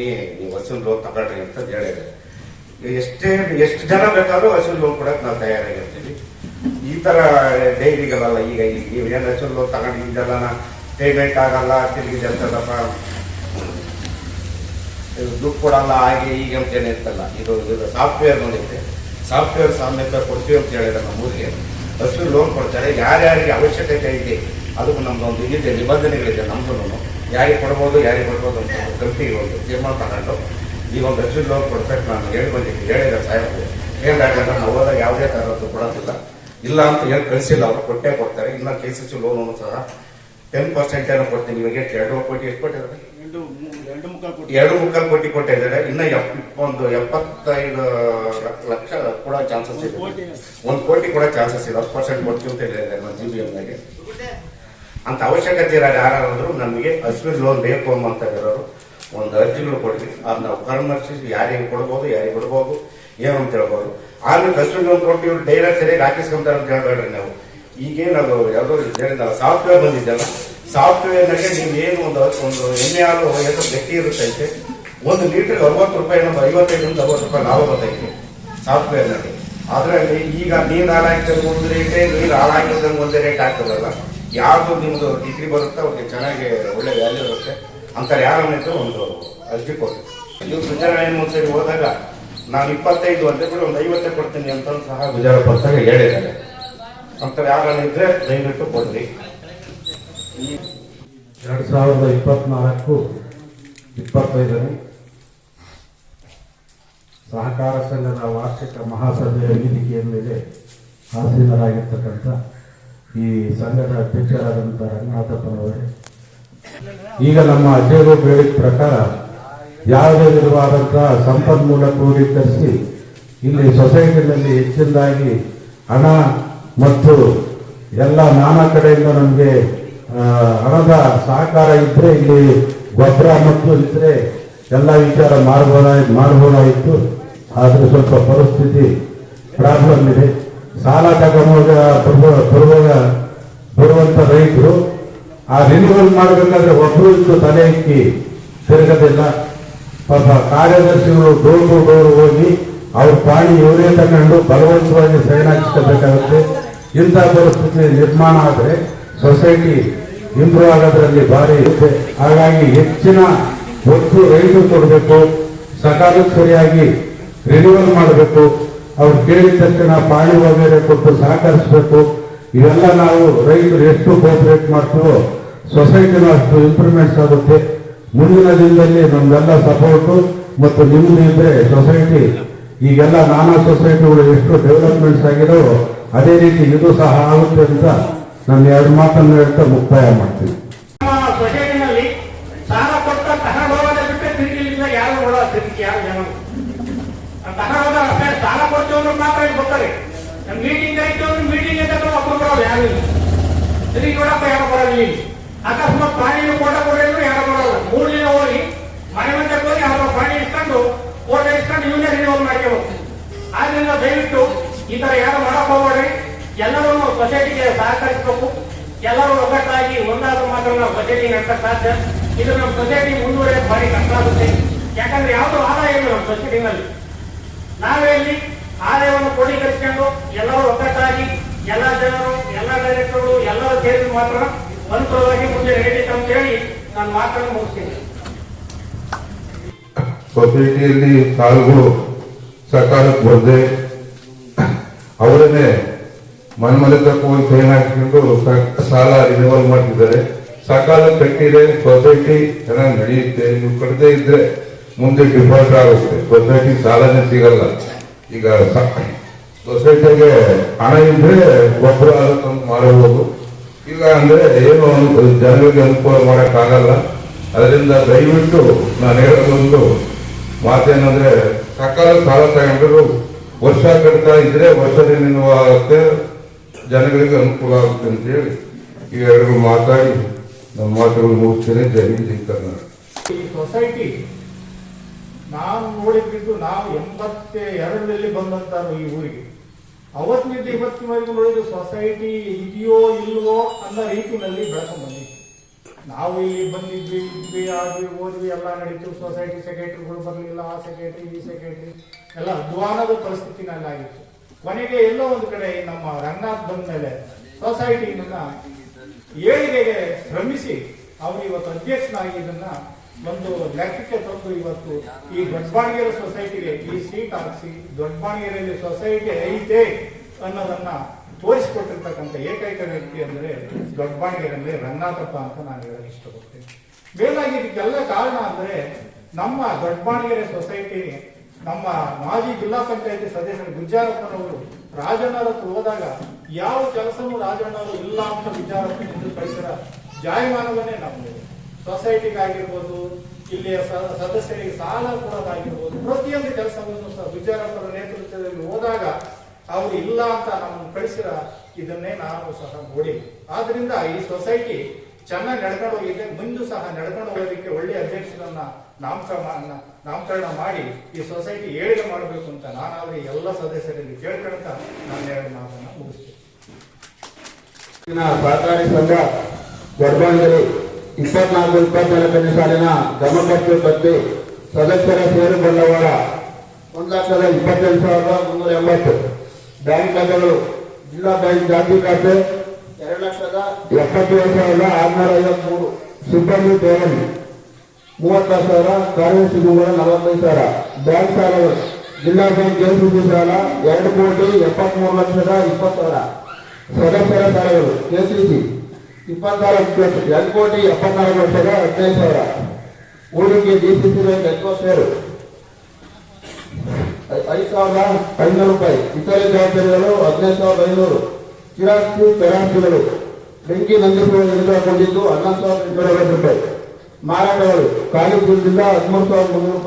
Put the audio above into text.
ಕೊಡ್ತೀನಿ ನೀವು ವಸೂಲ್ ಲೋನ್ ತಗೊಳ್ರಿ ಅಂತ ಹೇಳಿದ್ದಾರೆ ಎಷ್ಟೇ ಎಷ್ಟು ಜನ ಬೇಕಾದ್ರೂ ವಸೂಲ್ ಲೋನ್ ಕೊಡಕ್ಕೆ ನಾವು ತಯಾರಾಗಿರ್ತೀವಿ ಈ ತರ ಡೈರಿಗಳಲ್ಲ ಈಗ ನೀವು ಏನು ವಸೂಲ್ ಲೋನ್ ತಗೊಂಡು ಇದೆಲ್ಲ ಪೇಮೆಂಟ್ ಆಗಲ್ಲ, ತಿರುಗಿದೆ ಅಂತಲ್ಲಪ್ಪ ಇದು ದುಡ್ಡು ಕೊಡಲ್ಲ, ಹಾಗೆ ಈಗ ಅಂತ ಏನಿರ್ತಲ್ಲ ಇದು ಇದು ಸಾಫ್ಟ್ವೇರ್ ನೋಡಿದ್ದೆ ಸಾಫ್ಟ್ವೇರ್ ಸಮೇತ ಕೊಡ್ತೀವಿ ಅಂತ ಹೇಳಿದ್ರೆ ನಮ್ಮೂರಿಗೆ ವಸೂಲ್ ಲೋನ್ ಕೊಡ್ತಾರೆ. ಯಾರ್ಯಾರಿಗೆ ಅವಶ್ಯಕತೆ ಇದೆ, ಅದಕ್ಕೂ ನಮ್ದು ಒಂದು ಇದಿದೆ, ನಿಬಂಧನೆಗಳಿದೆ ನಮ್ದು ಯಾರಿಗೆ ಕೊಡ್ಬೋದು ಯಾರಿಗೆ ಕೊಡ್ಬೋದು ಅಂತ ಒಂದು ಕಮಿಟಿಗೆ ಒಂದು ತೀರ್ಮಾನ ತಗೊಂಡು ಈ ಒಂದು ಹಸಿರು ಲೋನ್ ಕೊಡ್ಬೇಕು ನಾನು ಹೇಳಿ ಬಂದಿದ್ದೀನಿ. ಹೇಳಿದ ಸಾಹೇಬರು ಹೇಳಿದಾಗ ನಾವು ಹೋದಾಗ ಯಾವುದೇ ಥರದ್ದು ಕೊಡೋದಿಲ್ಲ. ಇಲ್ಲ ಅಂತ ಏನು ಕಳಿಸಿಲ್ಲ ಅವರು ಕೊಟ್ಟೇ ಕೊಡ್ತಾರೆ. ಇನ್ನು ಕೆ ಸಿ ಸಿ ಲೋನು ಸಹ ಟೆನ್ ಪರ್ಸೆಂಟ್ ಏನೋ ಕೊಡ್ತೀನಿ ನಿಮಗೆ ಎರಡು ಕೋಟಿ ಎಷ್ಟು ಕೊಟ್ಟಿದ್ದಾರೆ? ಎರಡು ಮುಕ್ಕಾಲು ಕೋಟಿ. ಕೊಟ್ಟಿದ್ದಾರೆ. ಇನ್ನ ಒಂದು ಎಪ್ಪತ್ತೈದು ಲಕ್ಷ- ಲಕ್ಷ ಕೂಡ ಚಾನ್ಸಸ್ ಇದೆ. ಒಂದು ಕೋಟಿ ಕೂಡ ಚಾನ್ಸಸ್ ಇದೆ. ಹತ್ತು ಪರ್ಸೆಂಟ್ ಕೊಡ್ತೀವಿ ಅಂತ ಹೇಳಿದ್ದಾರೆ ನಮ್ಮ ಜಿ ಬಿ ಎಮ್ನಾಗೆ ಅಂತ ಅವಶ್ಯಕತೆ ಇರೋ ಯಾರಾದ್ರೂ ನಮಗೆ ಹಸಿರು ಲೋನ್ ಬೇಕು ಅಂತ ಇರೋರು ಒಂದು ಅರ್ಜಿಗಳು ಕೊಡ್ರಿ. ಅದನ್ನ ನಾವು ಪರಾಮರ್ಶಿಸಿ ಯಾರಿಗೆ ಕೊಡ್ಬೋದು ಯಾರಿಗೆ ಕೊಡ್ಬೋದು, ಏನು ಅಂತ ಹೇಳ್ಬೋದು. ಆಮೇಲೆ ಹಸಿರು ಲೋನ್ ಕೊಟ್ಟು ಡೈರೆಕ್ಟ್ ಸರಿಯಾಗಿ ಹಾಕಿಸ್ಕೊಂತಾರೆ ಅಂತ ಹೇಳ್ಬೇಡ್ರಿ ನಾವು. ಈಗೇನದು ಯಾವುದೋ ಹೇಳಿದಲ್ಲ ಸಾಫ್ಟ್ವೇರ್ ಬಂದಿದ್ದಲ್ಲ ಸಾಫ್ಟ್ವೇರ್ನಾಗೆ ನೀವು ಏನು ಒಂದು ಒಂದು ಎಣ್ಣೆ ಹಾಲು ಎಷ್ಟು ಗಟ್ಟಿ ಇರುತ್ತೈತೆ, ಒಂದು ಲೀಟರ್ ಅರವತ್ತು ರೂಪಾಯಿ ನಮ್ಮ ಐವತ್ತೈದರಿಂದ ಅರವತ್ತು ರೂಪಾಯಿ ಲಾಭ ಬರ್ತೈತೆ ಸಾಫ್ಟ್ವೇರ್ನಲ್ಲಿ ಅದರಲ್ಲಿ ಈಗ ನೀರು ಹಾಳಾಕಿದ್ರೆ ಒಂದು ರೇಟೇ ನೀರು ಹಾಳಾಗಿದ್ದಂಗೆ ಒಂದೇ ರೇಟ್ ಆಗ್ತದಲ್ಲ ಯಾವುದು ನಿಮ್ಮದು ಡಿಗ್ರಿ ಬರುತ್ತೆ ಅವ್ರಿಗೆ ಚೆನ್ನಾಗಿ ಒಳ್ಳೆ ವ್ಯಾಲ್ಯೂ ಇರುತ್ತೆ. ಅಂತ ಯಾರನ್ನಿದ್ರು ಒಂದು ಅರ್ಜಿ ಕೊಡಿ. ನೀವು ಗುಜರಾತ್ ಒಂದ್ಸರಿ ಹೋದಾಗ ನಾನು ಇಪ್ಪತ್ತೈದು ಅಂತ ಕೂಡ ಒಂದು ಐವತ್ತೇ ಕೊಡ್ತೀನಿ ಅಂತ ಸಹ ಗುಜಾರ ಬರ್ತಾಗ ಹೇಳಿದ್ದಾರೆ. ಅಂತ ಯಾರನ್ನಿದ್ರೆ ದಯವಿಟ್ಟು ಕೊಡ್ರಿ. ಎರಡು ಸಾವಿರದ ಇಪ್ಪತ್ನಾಲ್ಕು ಇಪ್ಪತ್ತೈದನೇ ಸಹಕಾರ ಸಂಘದ ವಾರ್ಷಿಕ ಮಹಾಸಭೆಯ ವೇದಿಕೆಯ ಮೇಲೆ ಆಸೀನರಾಗಿರ್ತಕ್ಕಂಥ ಈ ಸಂಘದ ಅಧ್ಯಕ್ಷರಾದಂಥ ರಂಗನಾಥಪ್ಪನವರೇ, ಈಗ ನಮ್ಮ ಅಧ್ಯಯನ ಹೇಳಿದ ಪ್ರಕಾರ ಯಾವುದೇ ವಿಧವಾದಂತಹ ಸಂಪನ್ಮೂಲ ಕ್ರೋಢೀಕರಿಸಿ ಇಲ್ಲಿ ಸೊಸೈಟಿನಲ್ಲಿ ಹೆಚ್ಚಿನದಾಗಿ ಹಣ ಮತ್ತು ಎಲ್ಲ ನಾನಾ ಕಡೆಯಿಂದ ನಮಗೆ ಹಣದ ಸಹಕಾರ ಇದ್ರೆ ಇಲ್ಲಿ ಗೊಬ್ಬರ ಮತ್ತು ಇದ್ರೆ ಎಲ್ಲ ವಿಚಾರ ಮಾಡಬಹುದಾಗಿ ಮಾಡಬಹುದಾಗಿತ್ತು ಆದರೆ ಸ್ವಲ್ಪ ಪರಿಸ್ಥಿತಿ ಪ್ರಾಬ್ಲಮ್ ಇದೆ. ಸಾಲ ತಗೊಂಡಾಗ ಬರುವ ಬರುವಾಗ ಬರುವಂತ ರೈತರು ಆ ರಿನ್ಯೂವಲ್ ಮಾಡಬೇಕಾದ್ರೆ ಒಬ್ಬರು ಇದ್ದು ತಲೆ ಇಕ್ಕಿ ತಿರುಗದಿಲ್ಲ. ಪಾಪ ಕಾರ್ಯದರ್ಶಿಗಳು ಡೋರ್ ಟು ಡೋರ್ ಹೋಗಿ ಅವ್ರ ಪಾಣಿ ಇವರೇ ತಗೊಂಡು ಬಲವಂತವಾಗಿ ಸೈನ್ ಹಾಕಿಸ್ಕೋಬೇಕಾಗುತ್ತೆ. ಇಂಥ ಪರಿಸ್ಥಿತಿ ನಿರ್ಮಾಣ ಆದರೆ ಸೊಸೈಟಿ ಇಂಪ್ರೂವ್ ಆಗೋದ್ರಲ್ಲಿ ಭಾರಿ ಇದೆ. ಹಾಗಾಗಿ ಹೆಚ್ಚಿನ ಒತ್ತು ರೈತರು ಕೊಡಬೇಕು. ಸಕಾಲಕ್ಕೆ ಸರಿಯಾಗಿ ರಿನ್ಯೂವಲ್ ಮಾಡಬೇಕು. ಅವ್ರು ಕೇಳಿದ ತಕ್ಷಣ ಪಾಳಿ ವಗೇರೆ ಕೊಟ್ಟು ಸಹಕರಿಸಬೇಕು. ಇವೆಲ್ಲ ನಾವು ರೈತರು ಎಷ್ಟು ಕೋಪರೇಟ್ ಮಾಡ್ತೀವೋ ಸೊಸೈಟಿನ ಅಷ್ಟು ಇಂಪ್ರೂವ್ಮೆಂಟ್ಸ್ ಆಗುತ್ತೆ. ಮುಂದಿನ ದಿನದಲ್ಲಿ ನಮ್ದೆಲ್ಲ ಸಪೋರ್ಟು ಮತ್ತು ನಿಮ್ಮದು ಇದ್ರೆ ಸೊಸೈಟಿ ಈಗೆಲ್ಲ ನಾನಾ ಸೊಸೈಟಿಗಳು ಎಷ್ಟು ಡೆವಲಪ್ಮೆಂಟ್ಸ್ ಆಗಿದಾವೋ, ಅದೇ ರೀತಿ ಇದು ಸಹ ಆಗುತ್ತೆ ಅಂತ ನಾನು ಎರಡು ಮಾತನ್ನು ಹೇಳ್ತಾ ಮುಕ್ತಾಯ ಮಾಡ್ತೀನಿ. ಸೊಸೈಟಿನಲ್ಲಿ ಸಾಲ ಕೊಟ್ಟ ಬಿಟ್ಟರೆ ತಿರುಗಿಲ್ಲ ಯಾರು ಯಾರು ಜನ ಸಾಲ ಕೊಡ್ತೀವಿ ಮಾತ್ರ ಇಲ್ಲಿ ಬರ್ತಾರೆ. ಮೀಟಿಂಗ್ ಅಂದ್ರೆ ಮೀಟಿಂಗ್ ಅಂತ ಒಬ್ಬರು ಬರೋದು ಯಾರು ಇಲ್ಲಿ. ನೋಡಪ್ಪ ಯಾರು ಬರೋದಿಲ್ಲ. ಅಕಸ್ಮಾತ್ ಪ್ರಾಣಿಗಳು ಕೋಟ ಕೊಡಿದ್ರು ಯಾರು ಬರೋಲ್ಲ. ಮೂರು ದಿನ ಹೋಗಿ ಮನೆ ಮಂದಿ ಹೋಗಿ ಅವರ ಪ್ರಾಣಿ ಇಟ್ಕೊಂಡು ಕೋಟ ಇಟ್ಕೊಂಡು ಇವನ್ನೇ ರಿನಿವಲ್ ಮಾಡ್ಕೋಬೇಕು ಆದ್ರಿಂದ ದಯವಿಟ್ಟು ಈ ತರ ಯಾರು ಮಾಡಕ್ ಹೋಗ್ಬೇಡ್ರಿ. ಎಲ್ಲರೂ ಸೊಸೈಟಿಗೆ ಸಹಕರಿಸಬೇಕು. ಎಲ್ಲರೂ ಒಗ್ಗಟ್ಟಾಗಿ ಒಂದಾದ್ರೂ ಮಾತ್ರ ನಾವು ಸೊಸೈಟಿ ನಡೆಸಕ್ ಸಾಧ್ಯ. ಇದು ನಮ್ಮ ಸೊಸೈಟಿ ಮುಂದುವರಿಯೋದು ಭಾರಿ ಕಷ್ಟ ಆಗುತ್ತೆ. ಯಾಕಂದ್ರೆ ಯಾವ್ದು ಆದಾಯ ಇಲ್ಲ ನಮ್ಮ ಸೊಸೈಟಿನಲ್ಲಿ ನಾವೇ ಇಲ್ಲಿ ಆದಾಯವನ್ನು ಕ್ರೋಢೀಕರಿಸಿಕೊಂಡು ಎಲ್ಲರೂ ಒಗ್ಗಟ್ಟಾಗಿ ಎಲ್ಲ ಜನರು, ಎಲ್ಲ ಡೈರೆಕ್ಟರ್ಗಳು ಎಲ್ಲರೂ ಸೇರಿದ ಮಾತ್ರ ಅನುಕೂಲವಾಗಿ ಮುಂದೆ ನಡೀತೈತೆ ಅಂತ ಹೇಳಿ ನಾನು ಮಾತನ್ನು ಮುಗಿಸ್ತೀನಿ. ಸೊಸೈಟಿಯಲ್ಲಿ ಸಾಲುಗಳು ಸರ್ಕಾರಕ್ಕೆ ಬಂದೆ. ಅವರನ್ನೇ ಮನೆ ಮನೆ ಹೋಗಿ ಸೈನ್ ಹಾಕಿಕೊಂಡು ಸಾಲ ರಿನಿವಲ್ ಮಾಡ್ತಿದ್ದಾರೆ. ಸಕಾಲ ಕಟ್ಟಿದೆ ಸೊಸೈಟಿ ಚೆನ್ನಾಗಿ ನಡೆಯುತ್ತೆ. ನೀವು ಕಟ್ಟದೇ ಇದ್ರೆ ಮುಂದೆ ಡಿಫಾಲ್ಟ್ ಆಗುತ್ತೆ. ಸೊಸೈಟಿ ಸಾಲನೇ ಸಿಗಲ್ಲ. ಈಗ ಸೊಸೈಟಿಗೆ ಹಣ ಇದ್ರೆ ಗೊಬ್ಬರ ಅದಕ್ಕೊಂದು ಮಾಡಬಹುದು ಇಲ್ಲ ಅಂದ್ರೆ ಏನು ಜನರಿಗೆ ಅನುಕೂಲ ಮಾಡೋಕ್ಕಾಗಲ್ಲ. ಅದರಿಂದ ದಯವಿಟ್ಟು ನಾನು ಹೇಳೋದೊಂದು ಮಾತೇನಂದ್ರೆ, ಸಕಾಲ ಸಾಲ ತಗೊಂಡ್ರು ವರ್ಷ ಕಟ್ತಾ ಇದ್ರೆ ವರ್ಷದಿಂದ ಆಗುತ್ತೆ ಜನಗಳಿಗೆ ಅನುಕೂಲ ಆಗುತ್ತೆ ಅಂತ ಹೇಳಿ ಇವೆರಡು ಮಾತಾಡಿ ನಮ್ಮ ಮಾತುಗಳು ಮುಗಿಸ್ತೇನೆ. ಜೈ ಜೈ ಸೊಸೈಟಿ ನಾವು ನೋಡಿದ್ದು ನಾವು ಎಂಬತ್ತ ಎರಡರಲ್ಲಿ ಬಂದಂತ ಈ ಊರಿಗೆ. ಅವತ್ತಿನಿಂದ ಇವತ್ತಿನವರೆಗೂ ನೋಡಿದ್ರೆ ಸೊಸೈಟಿ ಇದೆಯೋ ಇಲ್ವೋ ಅನ್ನೋ ರೀತಿಯಲ್ಲಿ ಬೆಳಕು ಬಂದಿತ್ತು. ನಾವು ಇಲ್ಲಿ ಬಂದಿದ್ವಿ, ಇದ್ವಿ, ಆದ್ವಿ ಓದ್ವಿ ಎಲ್ಲ ನಡೀತು. ಸೊಸೈಟಿ ಸೆಕ್ರೆಟರಿಗಳು ಬರಲಿಲ್ಲ, ಆ ಸೆಕ್ರೆಟರಿ, ಈ ಸೆಕ್ರೆಟರಿ. ಎಲ್ಲ ಅಧ್ವಾನದ ಪರಿಸ್ಥಿತಿನಲ್ಲಿ ಆಗಿತ್ತು ಕೊನೆಗೆ ಎಲ್ಲೋ ಒಂದು ಕಡೆ ನಮ್ಮ ರಂಗನಾಥ್ ಬಂದ ಮೇಲೆ ಸೊಸೈಟಿನ ಏಳಿಗೆಗೆ ಶ್ರಮಿಸಿ, ಅವರು ಇವತ್ತು ಅಧ್ಯಕ್ಷನಾಗಿ ಇದನ್ನ ಒಂದು ಲೆಕ್ಕಕ್ಕೆ ತಂದು ಇವತ್ತು ಈ ದೊಡ್ಡಬಾಣಿಗೆರೆ ಸೊಸೈಟಿಗೆ ಈ ಸೀಟ್ ಹಾಕಿಸಿ ದೊಡ್ಡಬಾಣಿಗೆರೆಯಲ್ಲಿ ಸೊಸೈಟಿ ಐತೆ ಅನ್ನೋದನ್ನ ತೋರಿಸಿಕೊಟ್ಟಿರ್ತಕ್ಕಂಥ ಏಕೈಕ ವ್ಯಕ್ತಿ ಅಂದ್ರೆ ದೊಡ್ಡಬಾಣಿಗೆರೆಯಲ್ಲಿ ರಂಗನಾಥಪ್ಪ ಅಂತ ನಾನು ಹೇಳಕ್ ಇಷ್ಟಪಡ್ತೀನಿ. ಮೇಲಾಗಿ ಇದಕ್ಕೆಲ್ಲ ಕಾರಣ ಅಂದ್ರೆ ನಮ್ಮ ದೊಡ್ಡಬಾಣಿಗೆರೆ ಸೊಸೈಟಿ, ನಮ್ಮ ಮಾಜಿ ಜಿಲ್ಲಾ ಪಂಚಾಯತಿ ಸದಸ್ಯರು ಗುಜ್ಜಾರಪ್ಪನವರು ರಾಜಣ್ಣರ ಹೋದಾಗ ಯಾವ ಕೆಲಸವೂ ರಾಜಣ್ಣವರು ಇಲ್ಲ ಅಂತ ವಿಚಾರಕ್ಕೆ ಪರಿಸರ ಜಾಯಮಾನವನ್ನೇ ನಮ್ಮದು ಸೊಸೈಟಿಗಾಗಿರ್ಬೋದು, ಇಲ್ಲಿಯ ಸದಸ್ಯರಿಗೆ ಸಾಲ ಕೊಡೋದಾಗಿರ್ಬೋದು ಪ್ರತಿಯೊಂದು ಕೆಲಸವನ್ನು ಸಹ ಗುಜ್ಜಾರಪ್ಪರ ನೇತೃತ್ವದಲ್ಲಿ ಹೋದಾಗ ಅವರು ಇಲ್ಲ ಅಂತ ನಮ್ಮನ್ನು ಕಳಿಸಿದ ಇದನ್ನೇ ನಾವು ಸಹ ನೋಡಿ. ಆದ್ರಿಂದ ಈ ಸೊಸೈಟಿ ಚೆನ್ನಾಗಿ ನಡ್ಕೊಂಡು ಹೋಗಿದೆ, ಮುಂದೆ ಸಹ ನಡ್ಕೊಂಡು ಹೋಗೋದಕ್ಕೆ ಒಳ್ಳೆ ಅಧ್ಯಕ್ಷರನ್ನ ನಾಮಕರಣ ನಾಮಕರಣ ಮಾಡಿ ಈ ಸೊಸೈಟಿ ಏಳಿಗೆ ಮಾಡಬೇಕು ಅಂತ ನಾನಾದ್ರೆ ಎಲ್ಲ ಸದಸ್ಯರಲ್ಲಿ ಕೇಳ್ಕೊಳ್ತಾ ನಾನು ಎರಡು ಮಾತನ್ನ ಮುಗಿಸ್ತೇನೆ. ಪ್ರಾಥಮಿಕ ಸಂಘ ಇಪ್ಪತ್ನಾಲ್ಕು ಇಪ್ಪತ್ನಾಲ್ಕನೇ ಸಾಲಿನ ಜಮಖರ್ಚು ಬತ್ತಿ ಸದಸ್ಯರ ಸೇರು ಬಂಡವಾಳ ಒಂದು ಲಕ್ಷದ ಇಪ್ಪತ್ತೆಂಟು ಸಾವಿರದ ಮುನ್ನೂರ ಎಂಬತ್ತು. ಬ್ಯಾಂಕ್ ಖಾತೆಗಳು, ಜಿಲ್ಲಾ ಬ್ಯಾಂಕ್ ಜಾತಿ ಖಾತೆ, ಎರಡು ಲಕ್ಷದ ಎಪ್ಪತ್ತೇಳು ಸಾವಿರದ ಆರುನೂರ ಐವತ್ಮೂರು. ಸಿಬ್ಬಂದಿ ಠೇವಣಿ, ಮೂವತ್ತಾರು ಸಾವಿರ ಕಾರ್ಯದರ್ಶಿಗಳ ನಲವತ್ತೈದು ಸಾವಿರ. ಬ್ಯಾಂಕ್ ಸಾಲಗಳು, ಜಿಲ್ಲಾ ಬ್ಯಾಂಕ್ ಕೆಸಿಸಿ ಸಾಲ, ಎರಡು ಕೋಟಿ ಎಪ್ಪತ್ಮೂರು ಲಕ್ಷದ ಇಪ್ಪತ್ತು ಸಾವಿರ. ಸದಸ್ಯರ ಸಾಲಗಳು, ಕೆಸಿಸಿ. ಇಪ್ಪತ್ನಾಲ್ಕು ಎರಡು ಕೋಟಿ ಎಪ್ಪತ್ನಾಲ್ಕು ಲಕ್ಷದ ಹದಿನೈದು ಸಾವಿರ ಹೂಡಿಕೆ DCC bank eco share I- ಐದು ಸಾವಿರದ ಐನೂರು ರೂಪಾಯಿ ಇತರೆ ಜವಾಬ್ದಾರಿಗಳು ಹದಿನೈದು ಸಾವಿರದ ಐನೂರು ಚಿರಾಸ್ತಿ ಚರಾಸ್ತಿಗಳು ಬೆಂಕಿ ನಂದಿಸುವ ಯಂತ್ರ ಕೊಂಡಿದ್ದು ಹನ್ನೊಂದು ಸಾವಿರದ ಎಂಟುನೂರ ಐವತ್ತು ರೂಪಾಯಿ ಮಾರಾಟಗಳು ಖಾಲಿ ಚೀಲದಿಂದ ಹದಿಮೂರು ಸಾವಿರದ ಮುನ್ನೂರು